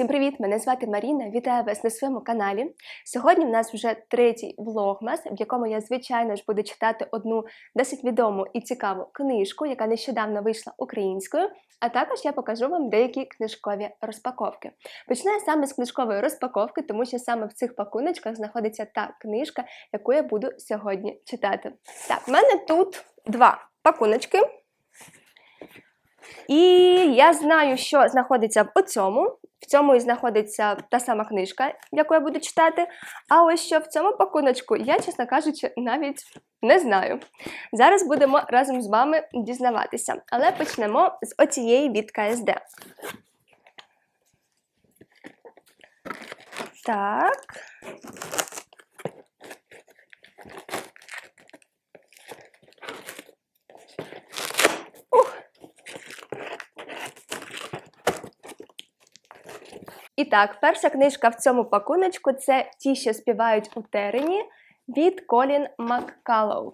Всім привіт! Мене звати Маріна. Вітаю вас на своєму каналі. Сьогодні в нас вже третій влогмас, в якому я, звичайно ж, буду читати одну досить відому і цікаву книжку, яка нещодавно вийшла українською. А також я покажу вам деякі книжкові розпаковки. Почну я саме з книжкової розпаковки, тому що саме в цих пакуночках знаходиться та книжка, яку я буду сьогодні читати. Так, в мене тут два пакуночки. І я знаю, що знаходиться в оцьому. В цьому і знаходиться та сама книжка, яку я буду читати. А ось що в цьому пакуночку, я, чесно кажучи, навіть не знаю. Зараз будемо разом з вами дізнаватися. Але почнемо з оцієї від КСД. Так. І так, перша книжка в цьому пакуночку це ті, що співають у терені від Колін Маккалоу.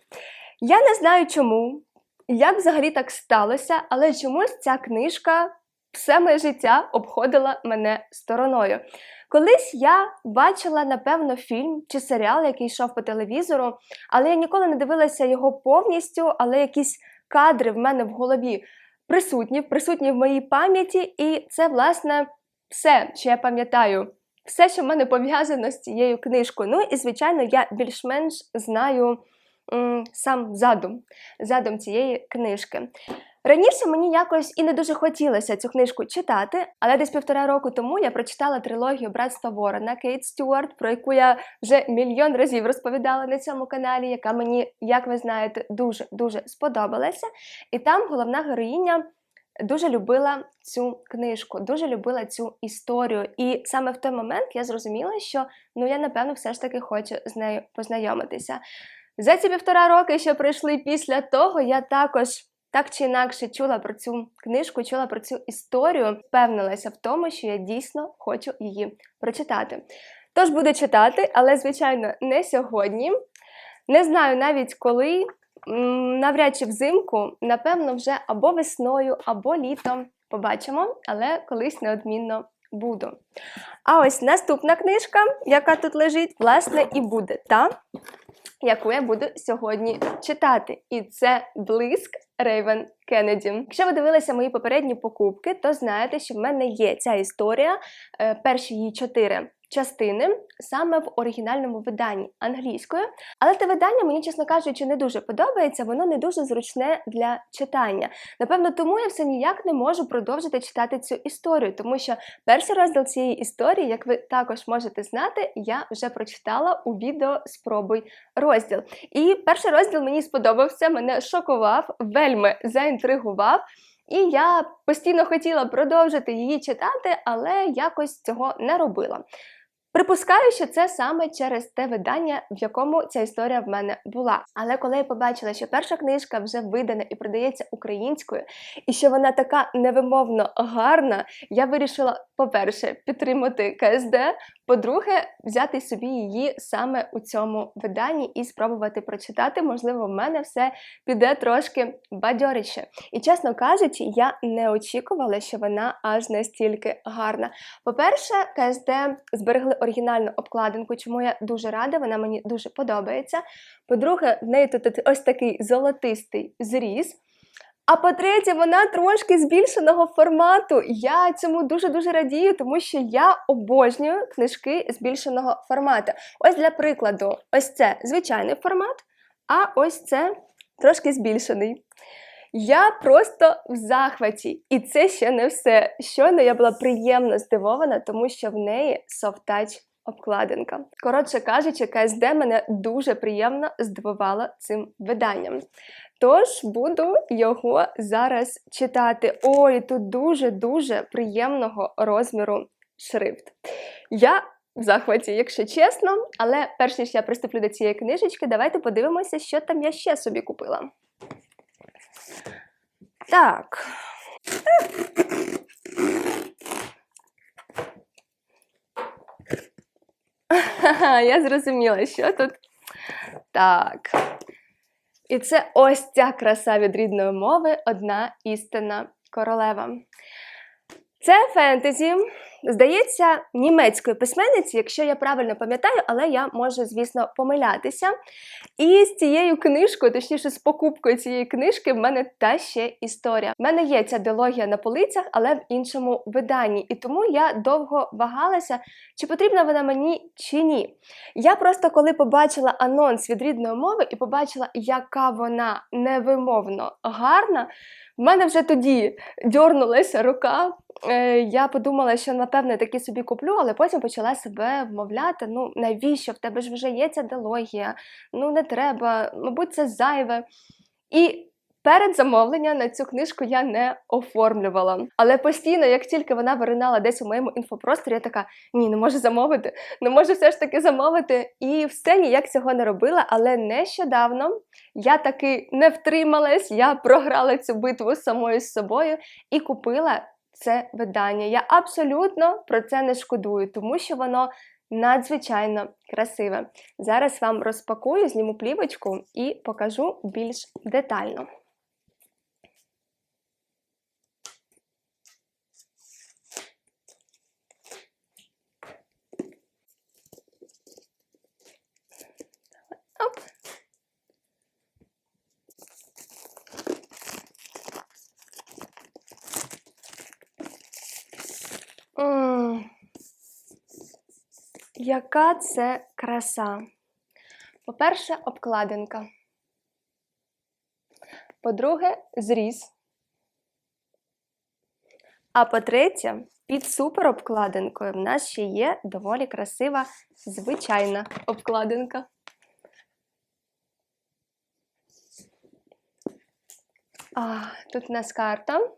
Я не знаю чому, як взагалі так сталося, але чомусь ця книжка все моє життя обходила мене стороною. Колись я бачила, напевно, фільм чи серіал, який йшов по телевізору, але я ніколи не дивилася його повністю, але якісь кадри в мене в голові присутні, присутні в моїй пам'яті, і це, власне, все, що я пам'ятаю, все, що в мене пов'язано з цією книжкою. Ну і, звичайно, я більш-менш знаю м, сам задум, задум цієї книжки. Раніше мені якось і не дуже хотілося цю книжку читати, але десь півтора року тому я прочитала трилогію Братства Ворона Кейт Стюарт, про яку я вже мільйон разів розповідала на цьому каналі, яка мені, як ви знаєте, дуже дуже сподобалася. І там головна героїня дуже любила цю книжку, дуже любила цю історію. І саме в той момент я зрозуміла, що ну я напевно все ж таки хочу з нею познайомитися. За ці півтора роки, що пройшли після того, я також. Так чи інакше чула про цю книжку, чула про цю історію, впевнилася в тому, що я дійсно хочу її прочитати. Тож буду читати, але, звичайно, не сьогодні. Не знаю навіть коли, навряд чи взимку, напевно, вже або весною, або літом. Побачимо, але колись неодмінно буду. А ось наступна книжка, яка тут лежить, власне, і буде та, яку я буду сьогодні читати. І це блиск Рейвен Кеннеді. Якщо ви дивилися мої попередні покупки, то знаєте, що в мене є ця історія, е, перші її чотири частини саме в оригінальному виданні англійською. Але те видання, мені, чесно кажучи, не дуже подобається, воно не дуже зручне для читання. Напевно, тому я все ніяк не можу продовжити читати цю історію, тому що перший розділ цієї історії, як ви також можете знати, я вже прочитала у відео Спробуй розділ. І перший розділ мені сподобався, мене шокував, вельми заінтригував. І я постійно хотіла продовжити її читати, але якось цього не робила. Припускаю, що це саме через те видання, в якому ця історія в мене була. Але коли я побачила, що перша книжка вже видана і продається українською, і що вона така невимовно гарна, я вирішила, по-перше, підтримати КСД, по-друге, взяти собі її саме у цьому виданні і спробувати прочитати. Можливо, в мене все піде трошки бадьорище. І, чесно кажучи, я не очікувала, що вона аж настільки гарна. По-перше, КСД зберегли оригінальну обкладинку, чому я дуже рада, вона мені дуже подобається. По-друге, в неї тут ось такий золотистий зріз. А по-третє, вона трошки збільшеного формату. Я цьому дуже-дуже радію, тому що я обожнюю книжки збільшеного формату. Ось для прикладу, ось це звичайний формат, а ось це трошки збільшений. Я просто в захваті. І це ще не все. Щойно я була приємно здивована, тому що в неї софтач обкладинка. Коротше кажучи, КСД мене дуже приємно здивувало цим виданням. Тож буду його зараз читати. Ой, тут дуже-дуже приємного розміру шрифт. Я в захваті, якщо чесно, але перш ніж я приступлю до цієї книжечки, давайте подивимося, що там я ще собі купила. Так. Я зрозуміла, що тут. Так. І це ось ця краса від рідної мови одна істина королева. Це фентезі. Здається, німецької письменниці, якщо я правильно пам'ятаю, але я можу, звісно, помилятися. І з цією книжкою, точніше, з покупкою цієї книжки, в мене та ще історія. В мене є ця дилогія на полицях, але в іншому виданні. І тому я довго вагалася, чи потрібна вона мені чи ні. Я просто коли побачила анонс від рідної мови і побачила, яка вона невимовно гарна. В мене вже тоді дьорнулася рука. Е, Я подумала, що напевне таки собі куплю, але потім почала себе вмовляти: ну навіщо в тебе ж вже є ця дилогія? Ну не треба, мабуть, це зайве. І перед замовленням на цю книжку я не оформлювала. Але постійно, як тільки вона виринала десь у моєму інфопросторі, я така: ні, не можу замовити, не можу все ж таки замовити. І все ніяк цього не робила. Але нещодавно я таки не втрималась, я програла цю битву самою з собою і купила це видання. Я абсолютно про це не шкодую, тому що воно надзвичайно красиве. Зараз вам розпакую, зніму плівочку і покажу більш детально. Яка це краса? По-перше, обкладинка. По-друге, зріз. А по-третє, під суперобкладинкою в нас ще є доволі красива звичайна обкладинка. А, тут у нас карта.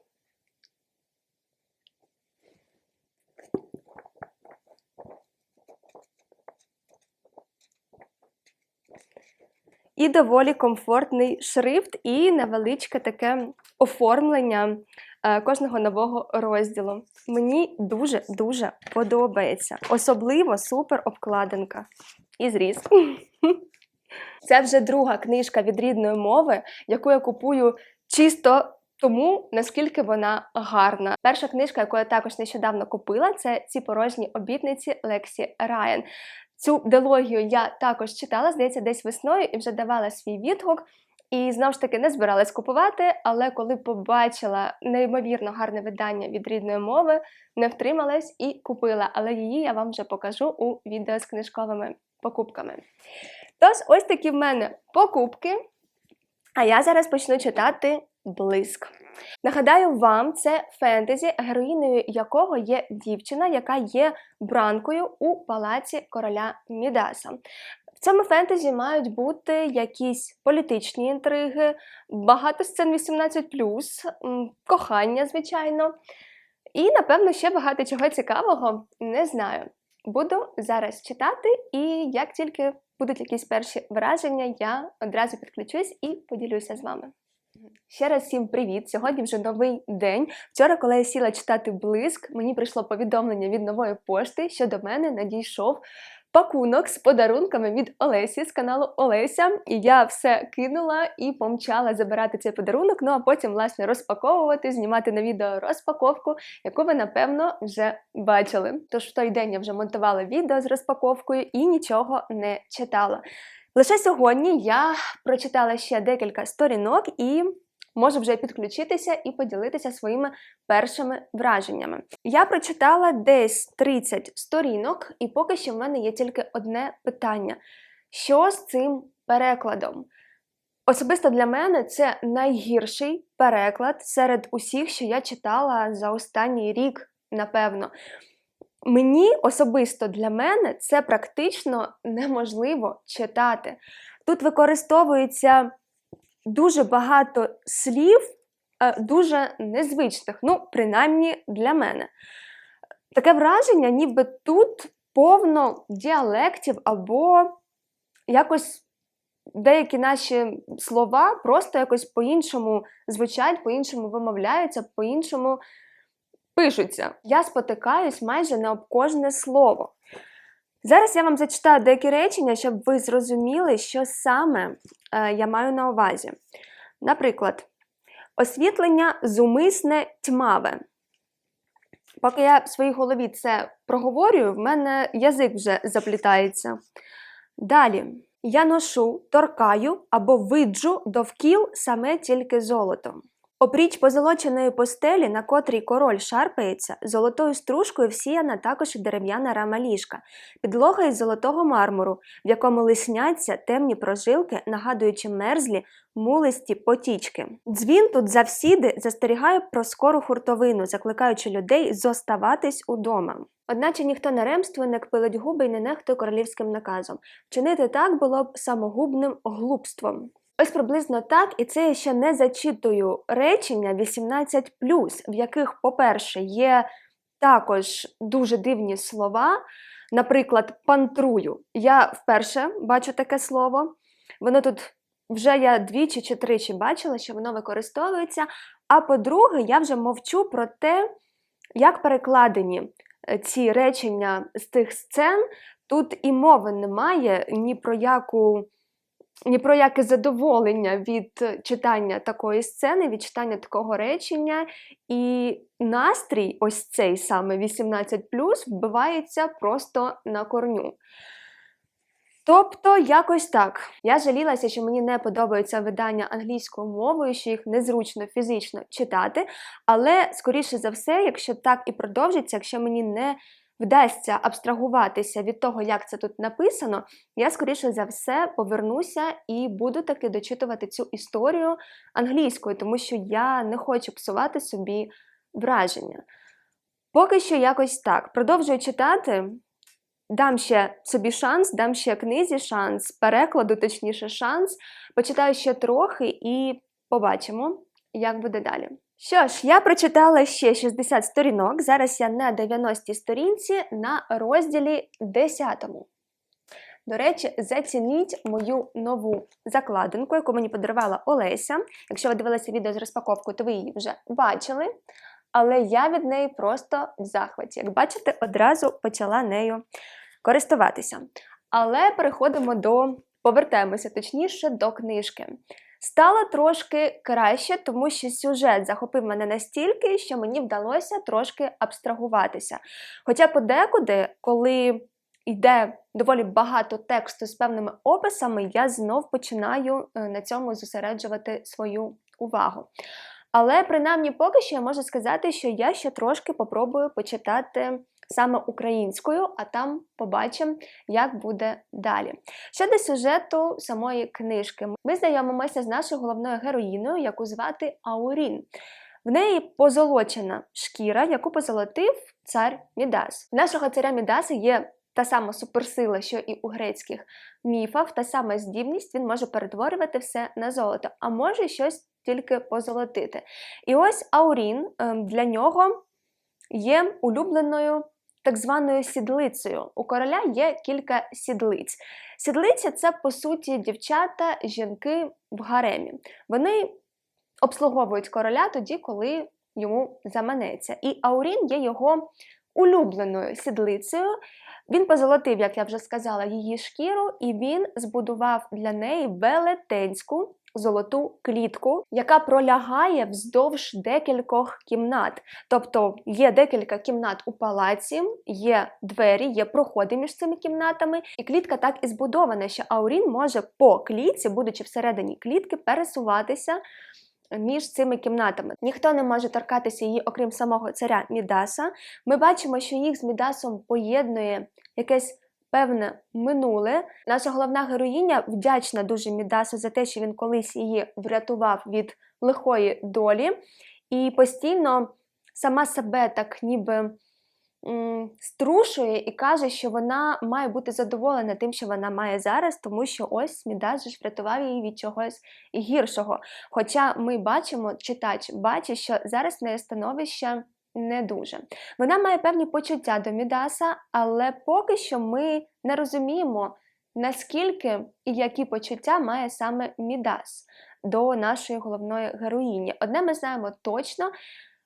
І доволі комфортний шрифт, і невеличке таке оформлення е, кожного нового розділу. Мені дуже-дуже подобається. Особливо супер обкладинка. І зріз. Це вже друга книжка від рідної мови, яку я купую чисто тому, наскільки вона гарна. Перша книжка, яку я також нещодавно купила, це ці порожні обітниці Лексі Райан. Цю дилогію я також читала, здається, десь весною і вже давала свій відгук. І знову ж таки не збиралась купувати, але коли побачила неймовірно гарне видання від рідної мови, не втрималась і купила. Але її я вам вже покажу у відео з книжковими покупками. Тож, ось такі в мене покупки. А я зараз почну читати блиск. Нагадаю вам, це фентезі, героїнею якого є дівчина, яка є бранкою у палаці короля Мідаса. В цьому фентезі мають бути якісь політичні інтриги, багато сцен 18, кохання, звичайно. І, напевно, ще багато чого цікавого не знаю. Буду зараз читати, і як тільки будуть якісь перші враження, я одразу підключусь і поділюся з вами. Ще раз всім привіт! Сьогодні вже новий день. Вчора, коли я сіла читати блиск, мені прийшло повідомлення від нової пошти, що до мене надійшов пакунок з подарунками від Олесі з каналу Олеся. І я все кинула і помчала забирати цей подарунок. Ну а потім, власне, розпаковувати, знімати на відео розпаковку, яку ви, напевно, вже бачили. Тож в той день я вже монтувала відео з розпаковкою і нічого не читала. Лише сьогодні я прочитала ще декілька сторінок і можу вже підключитися і поділитися своїми першими враженнями. Я прочитала десь 30 сторінок, і поки що в мене є тільки одне питання: що з цим перекладом? Особисто для мене це найгірший переклад серед усіх, що я читала за останній рік, напевно. Мені особисто для мене це практично неможливо читати. Тут використовується дуже багато слів, е, дуже незвичних, ну, принаймні для мене. Таке враження, ніби тут повно діалектів або якось деякі наші слова просто якось по-іншому звучать, по-іншому вимовляються, по-іншому пишуться. Я спотикаюсь майже на об кожне слово. Зараз я вам зачитаю деякі речення, щоб ви зрозуміли, що саме е, я маю на увазі. Наприклад, освітлення зумисне тьмаве. Поки я в своїй голові це проговорюю, в мене язик вже заплітається. Далі. Я ношу, торкаю або виджу довкіл саме тільки золотом. Опріч позолоченої постелі, на котрій король шарпається, золотою стружкою всіяна також дерев'яна рама ліжка, підлога із золотого мармуру, в якому лисняться темні прожилки, нагадуючи мерзлі, мулисті потічки. Дзвін тут завсіди застерігає про скору хуртовину, закликаючи людей зоставатись удома. Одначе ніхто не ремствує, не кпилить губи і не нехтує королівським наказом. Вчинити так було б самогубним глупством. Ось приблизно так, і це я ще не зачитую речення 18, в яких, по-перше, є також дуже дивні слова. Наприклад, пантрую. Я вперше бачу таке слово. Воно тут вже я двічі чи тричі бачила, що воно використовується. А по-друге, я вже мовчу про те, як перекладені е, ці речення з тих сцен. Тут і мови немає ні про яку ні про яке задоволення від читання такої сцени, від читання такого речення, і настрій, ось цей саме 18, вбивається просто на корню. Тобто, якось так. Я жалілася, що мені не подобаються видання англійською мовою, що їх незручно фізично читати. Але, скоріше за все, якщо так і продовжиться, якщо мені не вдасться абстрагуватися від того, як це тут написано, я, скоріше за все, повернуся і буду таки дочитувати цю історію англійською, тому що я не хочу псувати собі враження. Поки що якось так. Продовжую читати. Дам ще собі шанс, дам ще книзі шанс, перекладу, точніше, шанс. Почитаю ще трохи і побачимо, як буде далі. Що ж, я прочитала ще 60 сторінок. Зараз я на 90 сторінці на розділі 10. До речі, зацініть мою нову закладинку, яку мені подарувала Олеся. Якщо ви дивилися відео з розпаковкою, то ви її вже бачили. Але я від неї просто в захваті. Як бачите, одразу почала нею користуватися. Але переходимо до, повертаємося точніше до книжки. Стало трошки краще, тому що сюжет захопив мене настільки, що мені вдалося трошки абстрагуватися. Хоча подекуди, коли йде доволі багато тексту з певними описами, я знов починаю е, на цьому зосереджувати свою увагу. Але принаймні поки що я можу сказати, що я ще трошки попробую почитати саме українською, а там побачимо, як буде далі. Щодо сюжету самої книжки, ми знайомимося з нашою головною героїною, яку звати Аурін. В неї позолочена шкіра, яку позолотив цар Мідас. В нашого царя Мідаса є та сама суперсила, що і у грецьких міфах, та сама здібність, він може перетворювати все на золото, а може щось тільки позолотити. І ось Аурін ем, для нього є улюбленою так званою сідлицею. У короля є кілька сідлиць. Сідлиця це, по суті, дівчата, жінки в гаремі. Вони обслуговують короля тоді, коли йому заманеться. І Аурін є його улюбленою сідлицею. Він позолотив, як я вже сказала, її шкіру, і він збудував для неї велетенську золоту клітку, яка пролягає вздовж декількох кімнат. Тобто є декілька кімнат у палаці, є двері, є проходи між цими кімнатами, і клітка так і збудована, що Аурін може по клітці, будучи всередині клітки, пересуватися. Між цими кімнатами ніхто не може торкатися її, окрім самого царя Мідаса. Ми бачимо, що їх з Мідасом поєднує якесь певне минуле. Наша головна героїня вдячна дуже Мідасу за те, що він колись її врятував від лихої долі, і постійно сама себе так ніби. Струшує і каже, що вона має бути задоволена тим, що вона має зараз, тому що ось Мідас ж врятував її від чогось гіршого. Хоча ми бачимо, читач бачить, що зараз в неї становище не дуже. Вона має певні почуття до Мідаса, але поки що ми не розуміємо, наскільки і які почуття має саме Мідас до нашої головної героїні. Одне ми знаємо точно.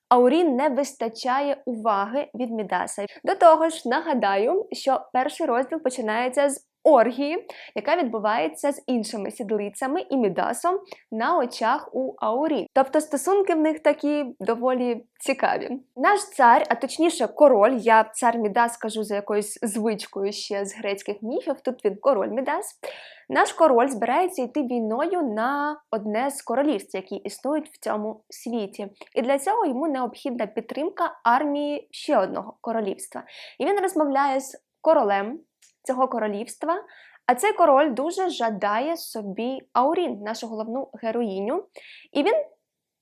Аурін не вистачає уваги від Мідаса. До того ж, нагадаю, що перший розділ починається з оргії, яка відбувається з іншими сідлицями і Мідасом на очах у Аурі. Тобто стосунки в них такі доволі цікаві. Наш цар, а точніше король, я цар Мідас кажу за якоюсь звичкою ще з грецьких міфів. Тут він король Мідас. Наш король збирається йти війною на одне з королівств, які існують в цьому світі. І для цього йому необхідна підтримка армії ще одного королівства. І він розмовляє з королем цього королівства. А цей король дуже жадає собі Аурін, нашу головну героїню. І він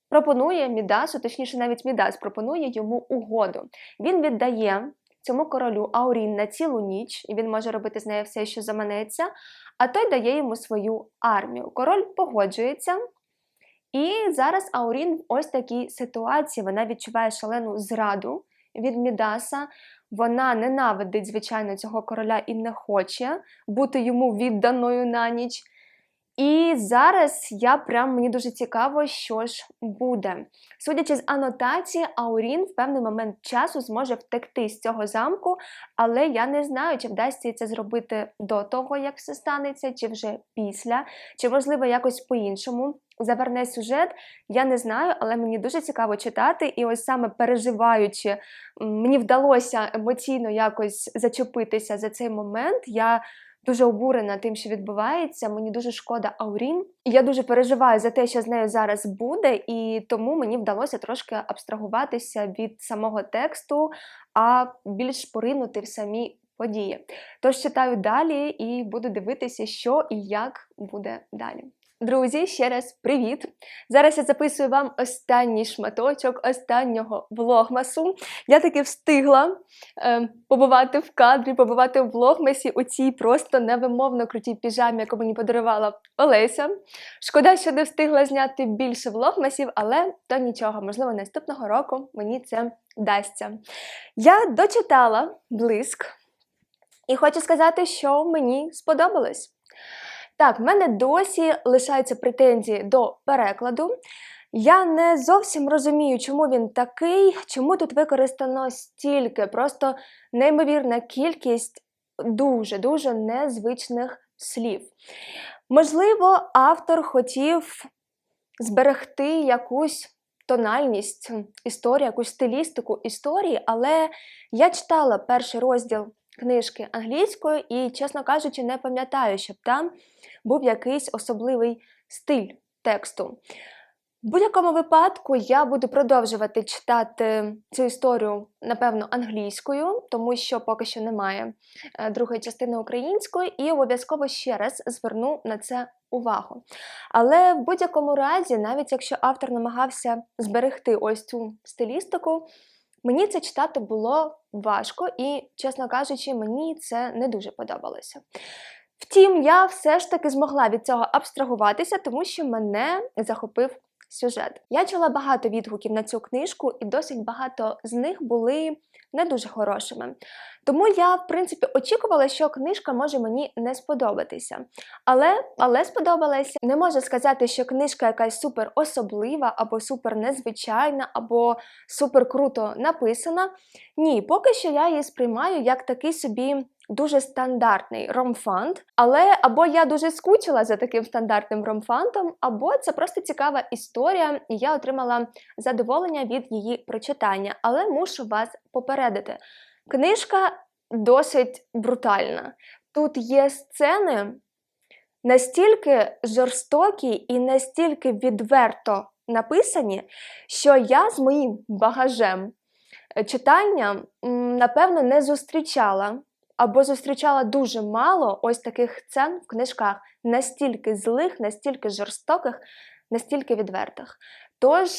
пропонує Мідасу, точніше, навіть Мідас пропонує йому угоду. Він віддає цьому королю Аурін на цілу ніч, і він може робити з нею все, що заманеться, а той дає йому свою армію. Король погоджується. І зараз Аурін в ось такій ситуації вона відчуває шалену зраду від Мідаса. Вона ненавидить, звичайно, цього короля і не хоче бути йому відданою на ніч. І зараз я прям мені дуже цікаво, що ж буде. Судячи з анотації, Аурін в певний момент часу зможе втекти з цього замку, але я не знаю, чи вдасться це зробити до того, як все станеться, чи вже після, чи можливо якось по-іншому. Заверне сюжет, я не знаю, але мені дуже цікаво читати, і ось саме переживаючи, мені вдалося емоційно якось зачепитися за цей момент. Я дуже обурена тим, що відбувається. Мені дуже шкода Аурін. Я дуже переживаю за те, що з нею зараз буде, і тому мені вдалося трошки абстрагуватися від самого тексту, а більш поринути в самі події. Тож читаю далі і буду дивитися, що і як буде далі. Друзі, ще раз привіт! Зараз я записую вам останній шматочок останнього влогмасу. Я таки встигла е, побувати в кадрі, побувати в влогмасі у цій просто невимовно крутій піжамі, яку мені подарувала Олеся. Шкода, що не встигла зняти більше влогмасів, але то нічого, можливо, наступного року мені це вдасться. Я дочитала блиск і хочу сказати, що мені сподобалось. Так, в мене досі лишаються претензії до перекладу. Я не зовсім розумію, чому він такий, чому тут використано стільки, просто неймовірна кількість дуже-дуже незвичних слів. Можливо, автор хотів зберегти якусь тональність історії, якусь стилістику історії, але я читала перший розділ книжки англійською і, чесно кажучи, не пам'ятаю, щоб там був якийсь особливий стиль тексту. В будь-якому випадку я буду продовжувати читати цю історію, напевно, англійською, тому що поки що немає е, другої частини української, і обов'язково ще раз зверну на це увагу. Але в будь-якому разі, навіть якщо автор намагався зберегти ось цю стилістику, мені це читати було важко і, чесно кажучи, мені це не дуже подобалося. Втім, я все ж таки змогла від цього абстрагуватися, тому що мене захопив сюжет. Я чула багато відгуків на цю книжку, і досить багато з них були не дуже хорошими. Тому я, в принципі, очікувала, що книжка може мені не сподобатися. Але але сподобалася. Не можу сказати, що книжка якась супер особлива, або супер незвичайна, або супер круто написана. Ні, поки що я її сприймаю як такий собі дуже стандартний ромфант, але або я дуже скучила за таким стандартним ромфантом, або це просто цікава історія, і я отримала задоволення від її прочитання. Але мушу вас попередити. Книжка досить брутальна. Тут є сцени настільки жорстокі і настільки відверто написані, що я з моїм багажем читання, напевно, не зустрічала або зустрічала дуже мало ось таких сцен в книжках, настільки злих, настільки жорстоких, настільки відвертих. Тож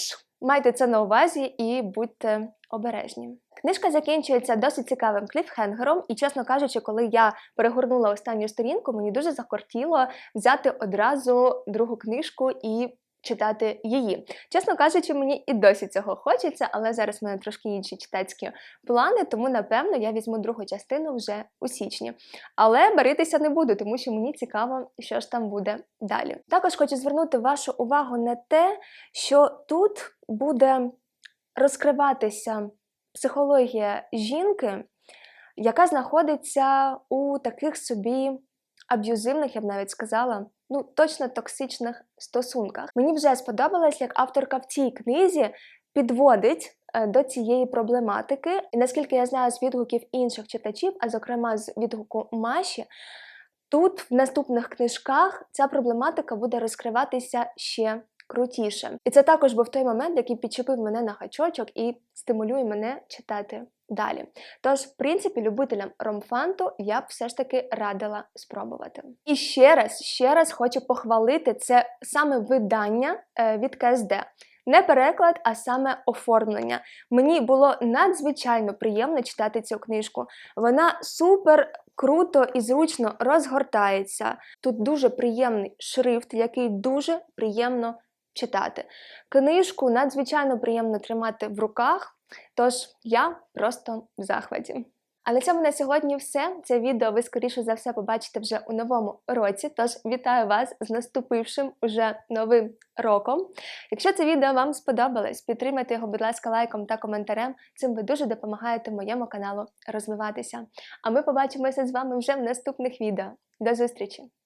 майте це на увазі і будьте обережні. Книжка закінчується досить цікавим кліфхенгером, і, чесно кажучи, коли я перегорнула останню сторінку, мені дуже захотіло взяти одразу другу книжку і читати її. Чесно кажучи, мені і досі цього хочеться, але зараз в мене трошки інші читацькі плани, тому напевно я візьму другу частину вже у січні. Але баритися не буду, тому що мені цікаво, що ж там буде далі. Також хочу звернути вашу увагу на те, що тут буде розкриватися психологія жінки, яка знаходиться у таких собі аб'юзивних, я б навіть сказала, ну точно токсичних стосунках. Мені вже сподобалось, як авторка в цій книзі підводить е, до цієї проблематики. І наскільки я знаю з відгуків інших читачів, а зокрема з відгуку Маші, тут в наступних книжках ця проблематика буде розкриватися ще крутіше. І це також був той момент, який підчепив мене на гачочок і стимулює мене читати далі. Тож, в принципі, любителям ромфанту я б все ж таки радила спробувати. І ще раз, ще раз хочу похвалити це саме видання е, від КСД. Не переклад, а саме оформлення. Мені було надзвичайно приємно читати цю книжку. Вона супер круто і зручно розгортається. Тут дуже приємний шрифт, який дуже приємно читати. Книжку надзвичайно приємно тримати в руках, тож я просто в захваті. А на цьому на сьогодні все. Це відео ви скоріше за все побачите вже у новому році. Тож вітаю вас з наступившим уже новим роком. Якщо це відео вам сподобалось, підтримайте його, будь ласка, лайком та коментарем. Цим ви дуже допомагаєте моєму каналу розвиватися. А ми побачимося з вами вже в наступних відео. До зустрічі!